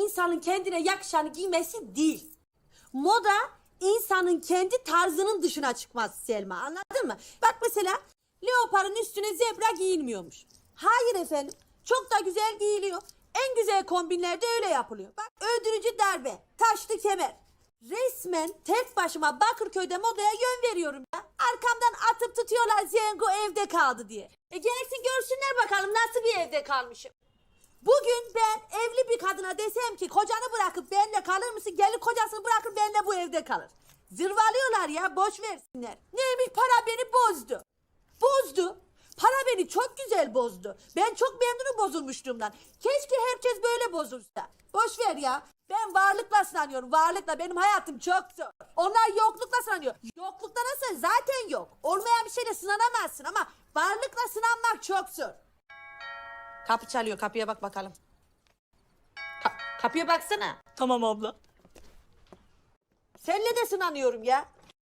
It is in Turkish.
insanın kendine yakışanı giymesi değil. Moda insanın kendi tarzının dışına çıkması Selma anladın mı? Bak mesela leoparın üstüne zebra giyilmiyormuş. Hayır efendim çok da güzel giyiliyor. En güzel kombinlerde öyle yapılıyor. Bak öldürücü darbe, taşlı kemer. Resmen tek başıma Bakırköy'de modaya yön veriyorum ya. Arkamdan atıp tutuyorlar Zengo evde kaldı diye. E gelsin görsünler bakalım nasıl bir evde kalmışım. Bugün kadına desem ki kocanı bırakıp benimle kalır mısın? Gelir kocasını bırakır benimle bu evde kalır. Zırvalıyorlar ya boş versinler. Neymiş para beni bozdu. Bozdu. Para beni çok güzel bozdu. Ben çok memnunum bozulmuşluğumdan. Keşke herkes böyle bozulsa. Boş ver ya. Ben varlıkla sınanıyorum. Varlıkla. Benim hayatım çok zor. Onlar yoklukla sınanıyor. Yoklukta nasıl? Zaten yok. Olmayan bir şeyle sınanamazsın ama varlıkla sınanmak çok zor. Kapı çalıyor. Kapıya bak bakalım. Ka- kapıya baksana. Tamam abla. Seninle de sınanıyorum ya.